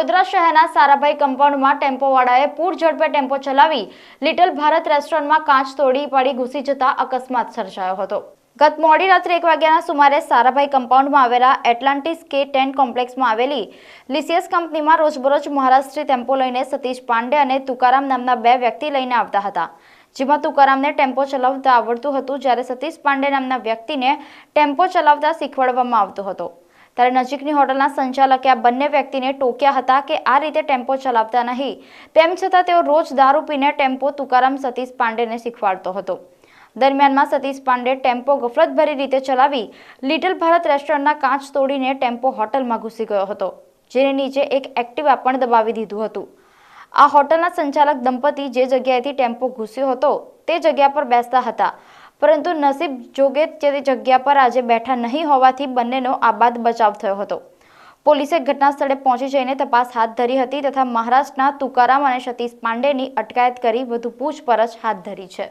વડોદરા શહેરના સારાભાઈ કમ્પાઉન્ડમાં ટેમ્પોવાળાએ પૂર ઝડપે ટેમ્પો ચલાવી લિટલ ભારત રેસ્ટોરન્ટમાં કાચ તોડી પડી ઘૂસી જતા અકસ્માત સર્જાયો હતો. ગત મોડી રાત્રે એક વાગ્યાના સુમારે સારાભાઈ કમ્પાઉન્ડમાં આવેલા એટલાન્ટિસ કે ટેન કોમ્પ્લેક્સમાં આવેલી લિસિયસ કંપનીમાં રોજબરોજ મહારાષ્ટ્રી ટેમ્પો લઈને સતીશ પાંડે અને તુકારામ નામના બે વ્યક્તિ લઈને આવતા હતા. જેમાં તુકારામને ટેમ્પો ચલાવતા આવડતું હતું, જ્યારે સતીશ પાંડે નામના વ્યક્તિને ટેમ્પો ચલાવતા શીખવાડવામાં આવતો હતો. ત્યારે નજીકની હોટલના સંચાલકે આ બંને વ્યક્તિને ટોક્યા હતા કે આ રીતે ટેમ્પો ચલાવતા નહીં. તેમ છતાં તેઓ રોજ દારૂ પીને ટેમ્પો તુકારામ સતીશ પાંડેને શીખવાડતો હતો. દરમિયાનમાં સતીશ પાંડે ટેમ્પો ગફલતભરી રીતે ચલાવી લિટલ ભારત રેસ્ટોરન્ટના કાચ તોડીને ટેમ્પો હોટલમાં ઘૂસી ગયો હતો, જેની નીચે એક એક્ટિવા પણ દબાવી દીધું હતું. આ હોટલના સંચાલક દંપતી જે જગ્યાએથી ટેમ્પો ઘૂસ્યો હતો, તે જગ્યા પર બેસતા હતા. પરંતુ નસીબ જોગે તે જગ્યા પર આજે બેઠા નહીં હોવાથી બંનેનો આબાદ બચાવ થયો હતો. પોલીસે ઘટના સ્થળે પહોંચી જઈને તપાસ હાથ ધરી હતી તથા મહારાષ્ટ્રના તુકારામ અને સતીશ પાંડેની અટકાયત કરી વધુ પૂછપરછ હાથ ધરી છે.